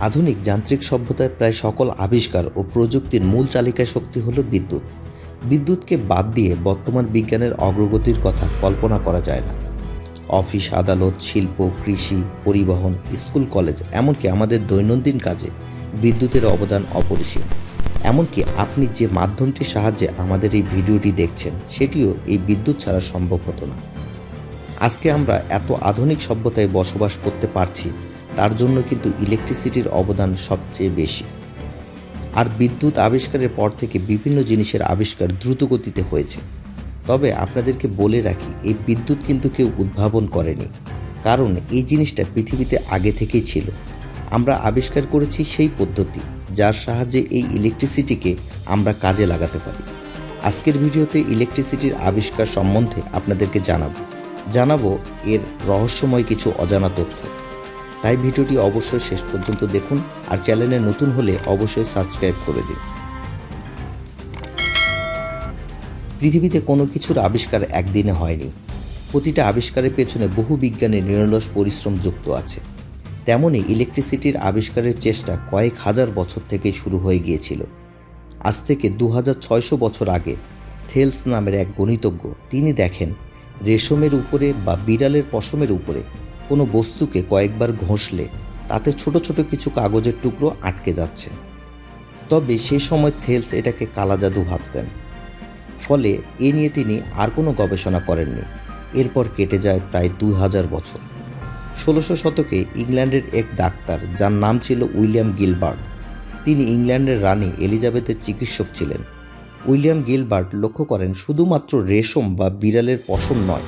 আধুনিক যান্ত্রিক সভ্যতায় প্রায় সকল আবিষ্কার ও প্রযুক্তির মূল চালিকা শক্তি হল বিদ্যুৎ। বিদ্যুৎকে বাদ দিয়ে বর্তমান বিজ্ঞানের অগ্রগতির কথা কল্পনা করা যায় না। অফিস, আদালত, শিল্প, কৃষি, পরিবহন, স্কুল, কলেজ এমনকি আমাদের দৈনন্দিন কাজে বিদ্যুতের অবদান অপরিসীম। এমনকি আপনি যে মাধ্যমটির সাহায্যে আমাদের এই ভিডিওটি দেখছেন, সেটিও এই বিদ্যুৎ ছাড়া সম্ভব হতো না। আজকে আমরা এত আধুনিক সভ্যতায় বসবাস করতে পারছি তার জন্য কিন্তু ইলেকট্রিসিটির অবদান সবচেয়ে বেশি। আর বিদ্যুৎ আবিষ্কারের পর থেকে বিভিন্ন জিনিসের আবিষ্কার দ্রুত গতিতে হয়েছে। তবে আপনাদেরকে বলে রাখি, এই বিদ্যুৎ কিন্তু কেউ উদ্ভাবন করেনি। কারণ এই জিনিসটা পৃথিবীতে আগে থেকেই ছিল। আমরা আবিষ্কার করেছি সেই পদ্ধতি, যার সাহায্যে এই ইলেকট্রিসিটিকে আমরা কাজে লাগাতে পারি। আজকের ভিডিওতে ইলেকট্রিসিটির আবিষ্কার সম্বন্ধে আপনাদেরকে জানাব। জানাব এর রহস্যময় কিছু অজানা তথ্য। তাই ভিডিওটি অবশ্যই শেষ পর্যন্ত দেখুন আর চ্যানেলে নতুন হলে অবশ্যই সাবস্ক্রাইব করে দিন। পৃথিবীতে কোনো কিছুর আবিষ্কার একদিনে হয়নি। প্রতিটা আবিষ্কারের পেছনে বহু বিজ্ঞানের নিরলস পরিশ্রম যুক্ত আছে। তেমনই ইলেকট্রিসিটির আবিষ্কারের চেষ্টা কয়েক হাজার বছর থেকেই শুরু হয়ে গিয়েছিল। আজ থেকে দু বছর আগে থেলস নামের এক গণিতজ্ঞ, তিনি দেখেন, রেশমের উপরে বা বিড়ালের পশমের উপরে কোনো বস্তুকে কয়েকবার ঘষলে তাতে ছোট ছোট কিছু কাগজের টুকরো আটকে যাচ্ছে। তবে সে সময় থেলস এটাকে কালা জাদু ভাবতেন। ফলে এ নিয়ে তিনি আর কোনো গবেষণা করেননি। এরপর কেটে যায় প্রায় দুই হাজার বছর। ষোলোশো শতকে ইংল্যান্ডের এক ডাক্তার, যার নাম ছিল উইলিয়াম গিলবার্ট, তিনি ইংল্যান্ডের রানী এলিজাবেথের চিকিৎসক ছিলেন। উইলিয়াম গিলবার্ট লক্ষ্য করেন শুধুমাত্র রেশম বা বিড়ালের পশম নয়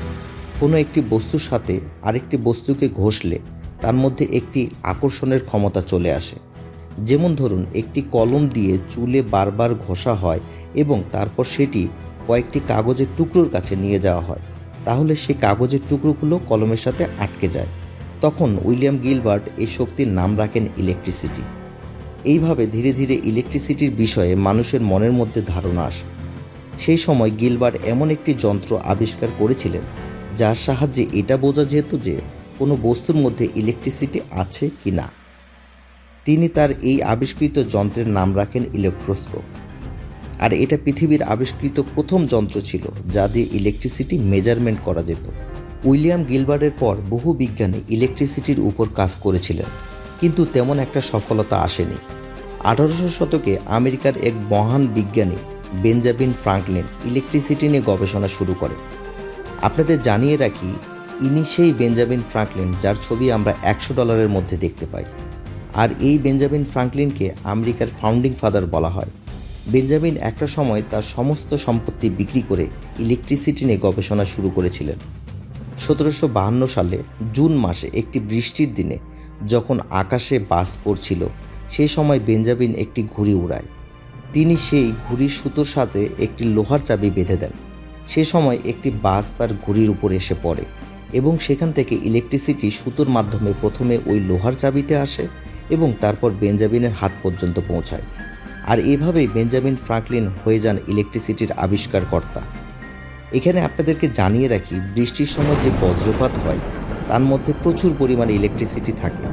কোনো একটি বস্তুর সাথে আরেকটি বস্তুকে ঘষলে তার মধ্যে একটি আকর্ষণের ক্ষমতা চলে আসে। যেমন ধরুন, একটি কলম দিয়ে চুলে বারবার ঘষা হয় এবং তারপর সেটি কয়েকটি কাগজের টুকরোর কাছে নিয়ে যাওয়া হয়। তাহলে সেই কাগজের টুকরোগুলো কলমের সাথে আটকে যায়। তখন উইলিয়াম গিলবার্ট এই শক্তির নাম রাখেন ইলেকট্রিসিটি। এইভাবে ধীরে ধীরে ইলেকট্রিসিটির বিষয়ে মানুষের মনের মধ্যে ধারণা আসে। সেই সময় গিলবার্ট এমন একটি যন্ত্র আবিষ্কার করেছিলেন যার সাহায্যে এটা বোঝা যেত যে কোনো বস্তুর মধ্যে ইলেকট্রিসিটি আছে কি না। তিনি তার এই আবিষ্কৃত যন্ত্রের নাম রাখেন ইলেকট্রোস্কোপ আর এটা পৃথিবীর আবিষ্কৃত প্রথম যন্ত্র ছিল, যা দিয়ে ইলেকট্রিসিটি মেজারমেন্ট করা যেত। উইলিয়াম গিলবার্টের পর বহু বিজ্ঞানী ইলেকট্রিসিটির উপর কাজ করেছিলেন, কিন্তু তেমন একটা সফলতা আসেনি। আঠারোশো শতকে আমেরিকার এক মহান বিজ্ঞানী বেঞ্জামিন ফ্রাঙ্কলিন ইলেকট্রিসিটি নিয়ে গবেষণা শুরু করে। আপনাদের জানিয়ে রাখি, ইনি সেই বেঞ্জামিন ফ্রাঙ্কলিন যার ছবি আমরা একশো ডলারের মধ্যে দেখতে পাই। আর এই বেঞ্জামিন ফ্রাঙ্কলিনকে আমেরিকার ফাউন্ডিং ফাদার বলা হয়। বেঞ্জামিন একটা সময় তার সমস্ত সম্পত্তি বিক্রি করে ইলেকট্রিসিটি নিয়ে গবেষণা শুরু করেছিলেন। সতেরোশো বাহান্ন সালে জুন মাসে একটি বৃষ্টির দিনে যখন আকাশে বাস পড়ছিল সেই সময় বেঞ্জামিন একটি ঘুড়ি উড়ায়। তিনি সেই ঘুড়ির সুতোর সাথে একটি লোহার চাবি বেঁধে দেন। সে সময় একটি বাস তার ঘুড়ির উপর এসে পড়ে এবং সেখান থেকে ইলেকট্রিসিটি সুতোর মাধ্যমে প্রথমে ওই লোহার চাবিতে আসে এবং তারপর বেঞ্জামিনের হাত পর্যন্ত পৌঁছায়। আর এভাবেই বেঞ্জামিন ফ্রাঙ্কলিন হয়ে যান ইলেকট্রিসিটির আবিষ্কারকর্তা। এখানে আপনাদেরকে জানিয়ে রাখি, বৃষ্টির সময় যে বজ্রপাত হয়, তার মধ্যে প্রচুর পরিমাণে ইলেকট্রিসিটি থাকে।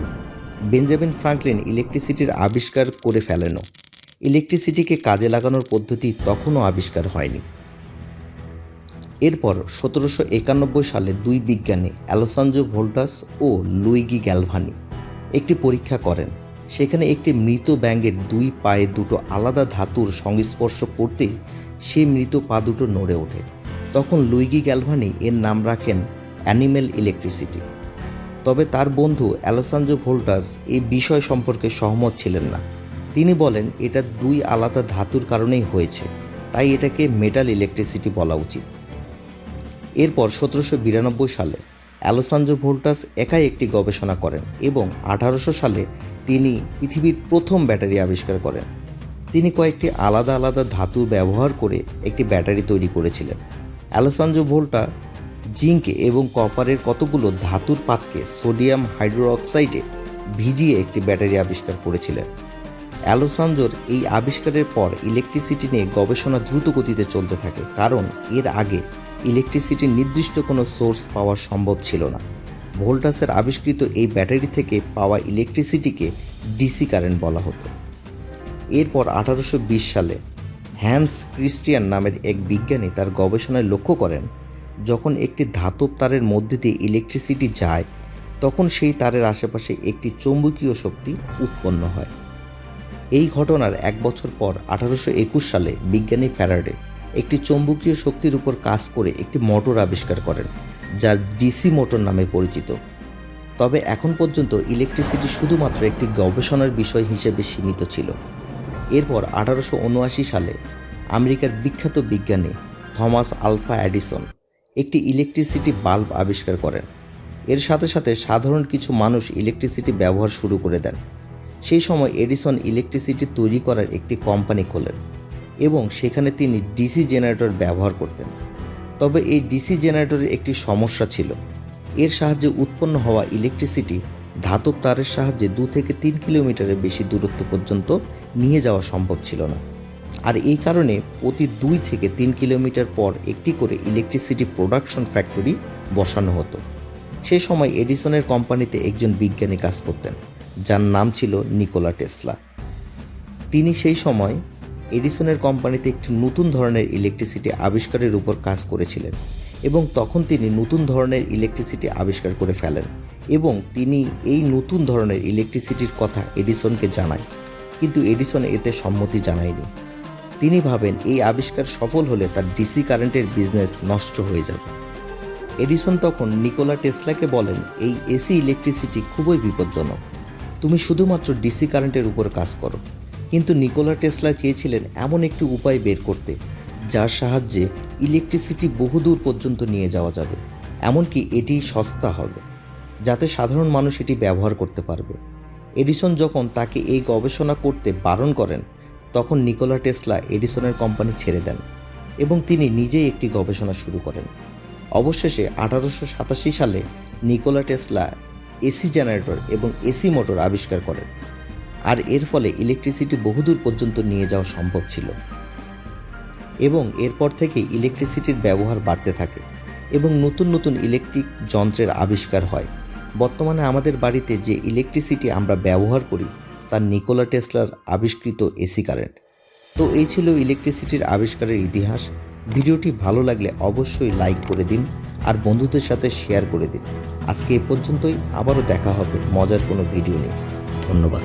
বেঞ্জামিন ফ্রাঙ্কলিন ইলেকট্রিসিটির আবিষ্কার করে ফেলেনও। ইলেকট্রিসিটিকে কাজে লাগানোর পদ্ধতি তখনও আবিষ্কার হয়নি। এরপর সতেরোশো একানব্বই সালে দুই বিজ্ঞানী অ্যালোসানজো ভোল্টাস ও লুইগি গ্যালভানি একটি পরীক্ষা করেন। সেখানে একটি মৃত ব্যাঙের দুই পায়ে দুটো আলাদা ধাতুর সংস্পর্শ করতেই সেই মৃত পা দুটো নড়ে ওঠে। তখন লুইগি গ্যালভানি এর নাম রাখেন অ্যানিমেল ইলেকট্রিসিটি। তবে তার বন্ধু অ্যালোসানজো ভোল্টাস এই বিষয় সম্পর্কে সহমত ছিলেন না। তিনি বলেন, এটা দুই আলাদা ধাতুর কারণেই হয়েছে। তাই এটাকে মেটাল ইলেকট্রিসিটি বলা উচিত। এরপর সতেরোশো বিরানব্বই সালে অ্যালোসানজো ভোল্টাস একাই একটি গবেষণা করেন এবং আঠারোশো সালে তিনি পৃথিবীর প্রথম ব্যাটারি আবিষ্কার করেন। তিনি কয়েকটি আলাদা আলাদা ধাতু ব্যবহার করে একটি ব্যাটারি তৈরি করেছিলেন। অ্যালোসানজো ভোল্টা, জিঙ্ক এবং কপারের কতগুলো ধাতুর পাতকে সোডিয়াম হাইড্রোক্সাইডে ভিজিয়ে একটি ব্যাটারি আবিষ্কার করেছিলেন। অ্যালোসানজোর এই আবিষ্কারের পর ইলেকট্রিসিটি নিয়ে গবেষণা দ্রুত গতিতে চলতে থাকে, কারণ এর আগে ইলেকট্রিসিটির নির্দিষ্ট কোনো সোর্স পাওয়া সম্ভব ছিল না। ভোল্টাসের আবিষ্কৃত এই ব্যাটারি থেকে পাওয়া ইলেকট্রিসিটিকে ডিসি কারেন্ট বলা হতো। এরপর আঠারোশো বিশ সালে হ্যান্স ক্রিস্টিয়ান নামের এক বিজ্ঞানী তার গবেষণায় লক্ষ্য করেন, যখন একটি ধাতব তারের মধ্যে দিয়ে ইলেকট্রিসিটি যায়, তখন সেই তারের আশেপাশে একটি চৌম্বকীয় শক্তি উৎপন্ন হয়। এই ঘটনার এক বছর পর আঠারোশো একুশ সালে বিজ্ঞানী ফ্যারাডে একটি চৌম্বকীয় শক্তির উপর কাজ করে একটি মোটর আবিষ্কার করেন, যা ডিসি মোটর নামে পরিচিত। তবে এখন পর্যন্ত ইলেকট্রিসিটি শুধুমাত্র একটি গবেষণার বিষয় হিসেবে সীমিত ছিল। এরপর আঠারোশো উনআশি সালে আমেরিকার বিখ্যাত বিজ্ঞানী থমাস আলফা অ্যাডিসন একটি ইলেকট্রিসিটি বাল্ব আবিষ্কার করেন। এর সাথে সাথে সাধারণ কিছু মানুষ ইলেকট্রিসিটি ব্যবহার শুরু করে দেন। সেই সময় এডিসন ইলেকট্রিসিটি তৈরি করার একটি কোম্পানি খোলেন। এবং সেখানে তিনি ডিসি জেনারেটর ব্যবহার করতেন। তবে এই ডিসি জেনারেটরের একটি সমস্যা ছিল। এর সাহায্যে উৎপন্ন হওয়া ইলেকট্রিসিটি ধাতব তারের সাহায্যে দু থেকে তিন কিলোমিটারের বেশি দূরত্ব পর্যন্ত নিয়ে যাওয়া সম্ভব ছিল না। আর এই কারণে প্রতি দুই থেকে তিন কিলোমিটার পর একটি করে ইলেকট্রিসিটি প্রোডাকশন ফ্যাক্টরি বসানো হতো। সেই সময় এডিসনের কোম্পানিতে একজন বিজ্ঞানী কাজ করতেন, যার নাম ছিল নিকোলা টেসলা। তিনি সেই সময় এডিসনের কোম্পানিতে একটি নতুন ধরনের ইলেকট্রিসিটি আবিষ্কারের উপর কাজ করেছিলেন এবং তখন তিনি নতুন ধরনের ইলেকট্রিসিটি আবিষ্কার করে ফেলেন এবং তিনি এই নতুন ধরনের ইলেকট্রিসিটির কথা এডিসনকে জানায়। কিন্তু এডিসন এতে সম্মতি জানায়নি। তিনি ভাবেন এই আবিষ্কার সফল হলে তার ডিসি কারেন্টের বিজনেস নষ্ট হয়ে যাবে। এডিসন তখন নিকোলা টেসলাকে বলেন, এই এসি ইলেকট্রিসিটি খুবই বিপজ্জনক। তুমি শুধুমাত্র ডিসি কারেন্টের উপর কাজ করো। কিন্তু নিকোলা টেসলা চেয়েছিলেন এমন একটি উপায় বের করতে, যার সাহায্যে ইলেকট্রিসিটি বহুদূর পর্যন্ত নিয়ে যাওয়া যাবে। এমনকি এটি সস্তা হবে, যাতে সাধারণ মানুষ এটি ব্যবহার করতে পারবে। এডিসন যখন তাকে এই গবেষণা করতে বারণ করেন, তখন নিকোলা টেসলা এডিসনের কোম্পানি ছেড়ে দেন এবং তিনি নিজেই একটি গবেষণা শুরু করেন। অবশেষে আঠারোশো সাতাশি সালে নিকোলা টেসলা এসি জেনারেটর এবং এসি মোটর আবিষ্কার করেন। আর এর ফলে ইলেকট্রিসিটি বহুদূর পর্যন্ত নিয়ে যাওয়া সম্ভব ছিল। এবং এরপর থেকে ইলেকট্রিসিটির ব্যবহার বাড়তে থাকে এবং নতুন নতুন ইলেকট্রিক যন্ত্রের আবিষ্কার হয়। বর্তমানে আমাদের বাড়িতে যে ইলেকট্রিসিটি আমরা ব্যবহার করি, তার নিকোলা টেসলার আবিষ্কৃত এসি কারেন্ট। তো এই ছিল ইলেকট্রিসিটির আবিষ্কারের ইতিহাস। ভিডিওটি ভালো লাগলে অবশ্যই লাইক করে দিন আর বন্ধুদের সাথে শেয়ার করে দিন। আজকে এ পর্যন্তই, আবারও দেখা হবে মজার কোনো ভিডিও নিয়ে। ধন্যবাদ।